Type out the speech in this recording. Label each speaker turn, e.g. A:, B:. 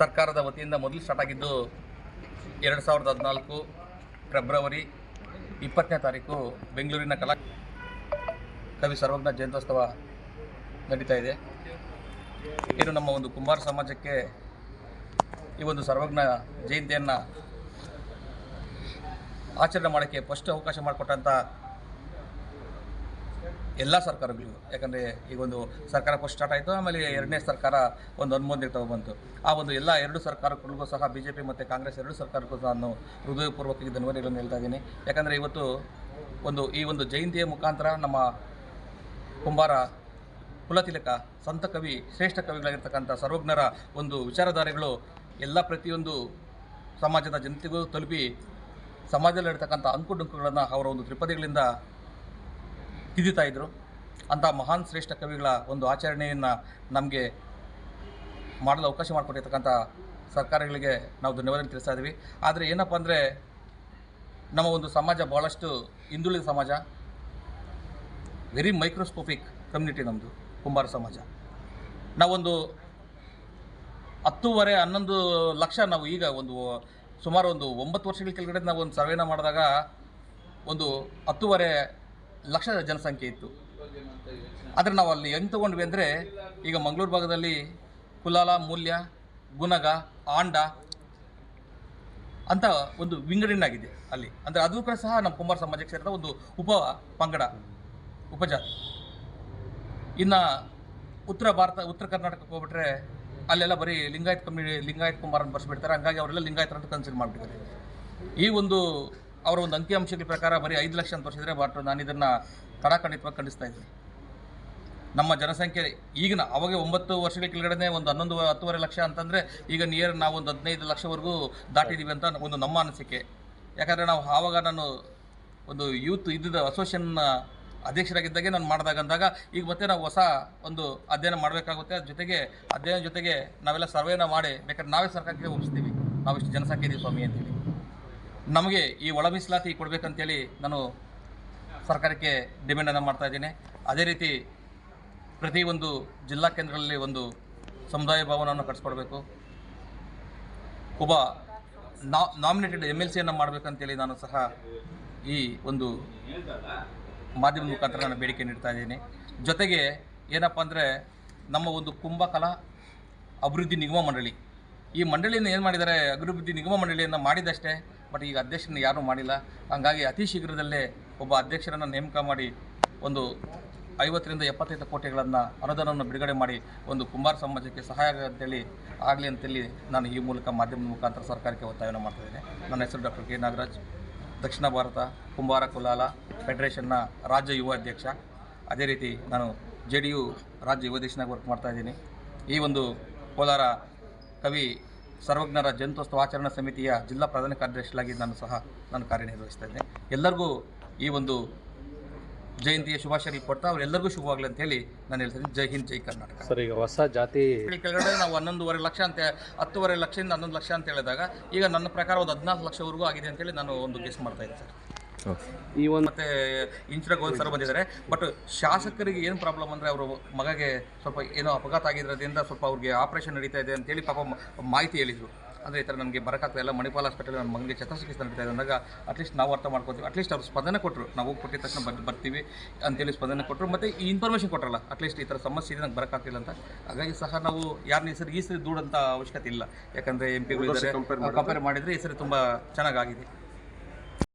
A: ಸರ್ಕಾರದ ವತಿಯಿಂದ ಮೊದಲು ಸ್ಟಾರ್ಟ್ ಆಗಿದ್ದು ಎರಡು ಸಾವಿರದ ಹದಿನಾಲ್ಕು ಫೆಬ್ರವರಿ ಇಪ್ಪತ್ತನೇ ತಾರೀಕು ಬೆಂಗಳೂರಿನ ಕಲಾ ಕವಿ ಸರ್ವಜ್ಞ ಜಯಂತ್ಯೋತ್ಸವ ನಡೀತಾ ಇದೆ. ಇದು ನಮ್ಮ ಒಂದು ಕುಂಬಾರ ಸಮಾಜಕ್ಕೆ ಈ ಒಂದು ಸರ್ವಜ್ಞ ಜಯಂತಿಯನ್ನು ಆಚರಣೆ ಮಾಡೋಕ್ಕೆ ಫಸ್ಟ್ ಅವಕಾಶ ಮಾಡಿಕೊಟ್ಟಂಥ ಎಲ್ಲ ಸರ್ಕಾರಗಳಿಗೂ. ಯಾಕಂದರೆ ಈಗ ಒಂದು ಸರ್ಕಾರ ಫಸ್ಟ್ ಸ್ಟಾರ್ಟ್ ಆಯಿತು, ಆಮೇಲೆ ಎರಡನೇ ಸರ್ಕಾರ ಒಂದು ಅನುಮೋದನೆ ತಗೊಬಂತು ಆ ಒಂದು ಎಲ್ಲ ಎರಡು ಸರ್ಕಾರಗಳಿಗೂ ಸಹ ಬಿ ಜೆ ಪಿ ಮತ್ತು ಕಾಂಗ್ರೆಸ್ ಎರಡು ಸರ್ಕಾರಕ್ಕೂ ಸಹ ನಾನು ಹೃದಯಪೂರ್ವಕ ಧನ್ಯವಾದಗಳನ್ನು ಹೇಳ್ತಾ ಇದ್ದೀನಿ. ಯಾಕಂದರೆ ಇವತ್ತು ಒಂದು ಈ ಒಂದು ಜಯಂತಿಯ ಮುಖಾಂತರ ನಮ್ಮ ಕುಂಬಾರ ಕುಲತಿಲಕ, ಸಂತ ಕವಿ, ಶ್ರೇಷ್ಠ ಕವಿಗಳಾಗಿರ್ತಕ್ಕಂಥ ಸರ್ವಜ್ಞರ ಒಂದು ವಿಚಾರಧಾರೆಗಳು ಎಲ್ಲ ಪ್ರತಿಯೊಂದು ಸಮಾಜದ ಜನತೆಗೂ ತಲುಪಿ ಸಮಾಜದಲ್ಲಿರ್ತಕ್ಕಂಥ ಅಂಕುಡೊಂಕುಗಳನ್ನು ಅವರ ಒಂದು ತ್ರಿಪದಿಗಳಿಂದ ತಿದ್ದುತ್ತಾ ಇದ್ದರು ಅಂಥ ಮಹಾನ್ ಶ್ರೇಷ್ಠ ಕವಿಗಳ ಒಂದು ಆಚರಣೆಯನ್ನು ನಮಗೆ ಮಾಡಲು ಅವಕಾಶ ಮಾಡಿಕೊಟ್ಟಿರ್ತಕ್ಕಂಥ ಸರ್ಕಾರಗಳಿಗೆ ನಾವು ಧನ್ಯವಾದ ತಿಳಿಸ್ತಾ ಇದ್ದೀವಿ. ಆದರೆ ಏನಪ್ಪ ಅಂದರೆ ನಮ್ಮ ಒಂದು ಸಮಾಜ ಭಾಳಷ್ಟು ಹಿಂದುಳಿದ ಸಮಾಜ ವೆರಿ ಮೈಕ್ರೋಸ್ಕೋಪಿಕ್ ಕಮ್ಯುನಿಟಿ ನಮ್ಮದು ಕುಂಬಾರ ಸಮಾಜ. ನಾವೊಂದು ಹತ್ತೂವರೆ, ಹನ್ನೊಂದು ಲಕ್ಷ ನಾವು ಈಗ ಒಂದು ಸುಮಾರು ಒಂದು ಒಂಬತ್ತು ವರ್ಷಗಳ ಕೆಳಗಡೆ ನಾವು ಒಂದು ಸರ್ವೇನ ಮಾಡಿದಾಗ ಒಂದು ಹತ್ತೂವರೆ ಲಕ್ಷ ಜನಸಂಖ್ಯೆ ಇತ್ತು. ಆದರೆ ನಾವು ಅಲ್ಲಿ ಹೆಂಗೆ ತೊಗೊಂಡ್ವಿ ಅಂದರೆ ಈಗ ಮಂಗಳೂರು ಭಾಗದಲ್ಲಿ ಕುಲಾಲ, ಮೂಲ್ಯ, ಗುನಗ, ಆಂಡ ಅಂತ ಒಂದು ವಿಂಗಡಣೆಯಾಗಿದೆ ಅಲ್ಲಿ. ಅಂದರೆ ಅದು ಕೂಡ ಸಹ ನಮ್ಮ ಕುಮಾರ ಸಮಾಜ ಕ್ಷೇತ್ರದ ಒಂದು ಉಪ ಪಂಗಡ, ಉಪಜಾತಿ. ಇನ್ನು ಉತ್ತರ ಭಾರತ, ಉತ್ತರ ಕರ್ನಾಟಕಕ್ಕೆ ಹೋಗ್ಬಿಟ್ರೆ ಅಲ್ಲೆಲ್ಲ ಬರೀ ಲಿಂಗಾಯತ್ ಕಮ್ಯುನಿ, ಲಿಂಗಾಯತ್ ಕುಮಾರನ ಬರ್ಸ್ಬಿಡ್ತಾರೆ. ಹಂಗಾಗಿ ಅವರೆಲ್ಲ ಲಿಂಗಾಯತರ ಅಂತ ಕನ್ಸಿಡರ್ ಮಾಡಿಬಿಟ್ಟಿದ್ದಾರೆ. ಈ ಒಂದು ಅವರ ಒಂದು ಅಂಕಿಅಂಶಗಳ ಪ್ರಕಾರ ಬರೀ ಐದು ಲಕ್ಷ ಅಂತ ತೋರಿಸಿದ್ರೆ ಬಟ್ ನಾನು ಇದನ್ನು ಕಡಾಖಂಡಿತವಾಗಿ ಖಂಡಿಸ್ತಾ ಇದ್ದೀನಿ. ನಮ್ಮ ಜನಸಂಖ್ಯೆ ಈಗಿನ ಅವಾಗ ಒಂಬತ್ತು ವರ್ಷಗಳ ಕೆಳಗಡೆ ಒಂದು ಹನ್ನೊಂದು, ಹತ್ತುವರೆ ಲಕ್ಷ ಅಂತಂದರೆ ಈಗ ನಿಯರ್ ನಾವು ಒಂದು ಹದಿನೈದು ಲಕ್ಷವರೆಗೂ ದಾಟಿದ್ದೀವಿ ಅಂತ ಒಂದು ನಮ್ಮ ಅನಿಸಿಕೆ. ಯಾಕಂದರೆ ನಾವು ಆವಾಗ ನಾನು ಒಂದು ಯೂತ್ ಇದ್ದಿದ್ದ ಅಸೋಸಿಯೇಷನ್ ಅಧ್ಯಕ್ಷರಾಗಿದ್ದಾಗೆ ನಾನು ಮಾಡಿದಾಗ ಅಂದಾಗ ಈಗ ಮತ್ತೆ ನಾವು ಹೊಸ ಒಂದು ಅಧ್ಯಯನ ಮಾಡಬೇಕಾಗುತ್ತೆ. ಅದ್ರ ಜೊತೆಗೆ ಅಧ್ಯಯನ ಜೊತೆಗೆ ನಾವೆಲ್ಲ ಸರ್ವೇನ ಮಾಡಿ ಬೇಕಾದ್ರೆ ನಾವೇ ಸರ್ಕಾರಕ್ಕೆ ಒಪ್ಪಿಸ್ತೀವಿ ನಾವು ಇಷ್ಟು ಜನಸಂಖ್ಯೆ ಇದೀವಿ ಸ್ವಾಮಿ ಅಂತೇಳಿ ನಮಗೆ ಈ ಒಳ ಮೀಸಲಾತಿ ಕೊಡಬೇಕಂತೇಳಿ ನಾನು ಸರ್ಕಾರಕ್ಕೆ ಡಿಮ್ಯಾಂಡನ್ನು ಮಾಡ್ತಾ ಇದ್ದೀನಿ. ಅದೇ ರೀತಿ ಪ್ರತಿ ಒಂದು ಜಿಲ್ಲಾ ಕೇಂದ್ರಗಳಲ್ಲಿ ಒಂದು ಸಮುದಾಯ ಭವನವನ್ನು ಕಟ್ಸ್ಕೊಡ್ಬೇಕು. ಒಬ್ಬ ನಾ ನಾಮಿನೇಟೆಡ್ ಎಂ ಎಲ್ ಸಿಯನ್ನು ಮಾಡಬೇಕಂತೇಳಿ ನಾನು ಸಹ ಈ ಒಂದು ಮಾಧ್ಯಮದ ಮುಖಾಂತರ ನಾನು ಬೇಡಿಕೆ ನೀಡ್ತಾ ಇದ್ದೀನಿ. ಜೊತೆಗೆ ಏನಪ್ಪ ಅಂದರೆ ನಮ್ಮ ಒಂದು ಕುಂಭಕಲಾ ಅಭಿವೃದ್ಧಿ ನಿಗಮ ಮಂಡಳಿ. ಈ ಮಂಡಳಿಯನ್ನು ಏನು ಮಾಡಿದ್ದಾರೆ? ಅಭಿವೃದ್ಧಿ ನಿಗಮ ಮಂಡಳಿಯನ್ನು ಮಾಡಿದಷ್ಟೇ ಬಟ್ ಈಗ ಅಧ್ಯಕ್ಷರನ್ನು ಯಾರೂ ಮಾಡಿಲ್ಲ. ಹಂಗಾಗಿ ಅತಿ ಶೀಘ್ರದಲ್ಲೇ ಒಬ್ಬ ಅಧ್ಯಕ್ಷರನ್ನು ನೇಮಕ ಮಾಡಿ ಒಂದು ಐವತ್ತರಿಂದ ಎಪ್ಪತ್ತೈದು ಕೋಟಿಗಳನ್ನು ಅನುದಾನವನ್ನು ಬಿಡುಗಡೆ ಮಾಡಿ ಒಂದು ಕುಂಬಾರ ಸಮಾಜಕ್ಕೆ ಸಹಾಯ ಅಂತೇಳಿ ಆಗಲಿ ಅಂತೇಳಿ ನಾನು ಈ ಮೂಲಕ ಮಾಧ್ಯಮದ ಮುಖಾಂತರ ಸರ್ಕಾರಕ್ಕೆ ಒತ್ತಾಯವನ್ನು ಮಾಡ್ತಾಯಿದ್ದೇನೆ ನನ್ನ ಹೆಸರು ಡಾಕ್ಟರ್ ಕೆ. ನಾಗರಾಜ್. ದಕ್ಷಿಣ ಭಾರತ ಕುಂಬಾರ ಕುಲಾಲ ಫೆಡರೇಷನ್ನ ರಾಜ್ಯ ಯುವ ಅಧ್ಯಕ್ಷ. ಅದೇ ರೀತಿ ನಾನು ಜೆ ಡಿ ರಾಜ್ಯ ಯುವ ಅಧ್ಯಕ್ಷನಾಗಿ ವರ್ಕ್ ಮಾಡ್ತಾ ಇದ್ದೀನಿ. ಈ ಒಂದು ಕೋಲಾರ ಕವಿ ಸರ್ವಜ್ಞರ ಜಯಂತ್ಯೋತ್ಸವ ಆಚರಣಾ ಸಮಿತಿಯ ಜಿಲ್ಲಾ ಪ್ರಧಾನ ಕಾರ್ಯದರ್ಶಿಯಾಗಿ ನಾನು ಸಹ ನಾನು ಕಾರ್ಯನಿರ್ವಹಿಸ್ತಾ ಇದ್ದೇನೆ. ಎಲ್ಲರಿಗೂ ಈ ಒಂದು ಜಯಂತಿಯ ಶುಭಾಶಯ ಕೊಡ್ತಾ ಅವರೆಲ್ಲರಿಗೂ ಶುಭವಾಗಲಿ ಅಂತ ಹೇಳಿ ನಾನು ಹೇಳ್ತೀನಿ ಜೈ ಹಿಂದ್ ಜೈ ಕರ್ನಾಟಕ.
B: ಸರ್ ಈಗ ಹೊಸ ಜಾತಿ
A: ಕೆಳಗಡೆ ನಾವು ಹನ್ನೊಂದುವರೆ ಲಕ್ಷ ಅಂತ ಹತ್ತುವರೆ ಲಕ್ಷದಿಂದ ಹನ್ನೊಂದು ಲಕ್ಷ ಅಂತ ಹೇಳಿದಾಗ ಈಗ ನನ್ನ ಪ್ರಕಾರ ಒಂದು ಹದಿನಾಲ್ಕು ಲಕ್ಷವರೆಗೂ ಆಗಿದೆ ಅಂತೇಳಿ ನಾನು ಒಂದು ಗೆಸ್ ಮಾಡ್ತಾ ಇದ್ದೀನಿ ಸರ್.
B: ಈ ಒಂದು
A: ಮತ್ತೆ ಇಂಚರ ಗೋಲ್ ಸರ್ ಬಂದಿದ್ದಾರೆ. ಬಟ್ ಶಾಸಕರಿಗೆ ಏನು ಪ್ರಾಬ್ಲಮ್ ಅಂದರೆ ಅವರು ಮಗಗೆ ಸ್ವಲ್ಪ ಏನೋ ಅಪಘಾತ ಆಗಿರೋದ್ರಿಂದ ಸ್ವಲ್ಪ ಅವ್ರಿಗೆ ಆಪರೇಷನ್ ನಡೀತಾ ಇದೆ ಅಂತೇಳಿ ಪಾಪ ಮಾಹಿತಿ ಹೇಳಿದರು. ಅಂದರೆ ಈ ಥರ ನನಗೆ ಬರೋಕ್ಕಾಗ್ತಾ ಇಲ್ಲ. ಮಣಿಪಾಲ್ ಹಾಸ್ಪಿಟಲ್ ನನ್ನ ಮಗನಿಗೆ ಶಸ್ತ್ರಚಿಕಿತ್ಸೆ ನಡೀತಾ ಇದೆ ಅಂದಾಗ ಅಟ್ಲೀಸ್ಟ್ ನಾವು ಅರ್ಥ ಮಾಡ್ಕೋತೀವಿ. ಅಟ್ಲೀಸ್ಟ್ ಅವ್ರು ಸ್ಪಂದನೆ ಕೊಟ್ಟರು ನಾವು ಹೋಗಿ ಕೊಟ್ಟಿದ ತಕ್ಷಣ ಬರ್ ಬರ್ತೀವಿ ಅಂತೇಳಿ ಸ್ಪಂದನೆ ಕೊಟ್ಟರು ಮತ್ತು ಈ ಇನ್ಫಾರ್ಮೇಷನ್ ಕೊಟ್ಟರಲ್ಲ ಅಟ್ಲೀಸ್ಟ್ ಈ ಥರ ಸಮಸ್ಯೆ ಇದೆ ನಂಗೆ ಬರೋಕ್ಕಾಗ್ತಿಲ್ಲ ಅಂತ. ಹಾಗಾಗಿ ಸಹ ನಾವು ಯಾರನ್ನ ಈ ಸರಿ ಈ ಸರಿ ದೂಡಂತ ಅವಶ್ಯಕತೆ ಇಲ್ಲ. ಯಾಕಂದರೆ ಎಂ ಪಿಗಳು ಕಂಪೇರ್ ಮಾಡಿದರೆ ಈ ಸರಿ ತುಂಬ ಚೆನ್ನಾಗಾಗಿದೆ.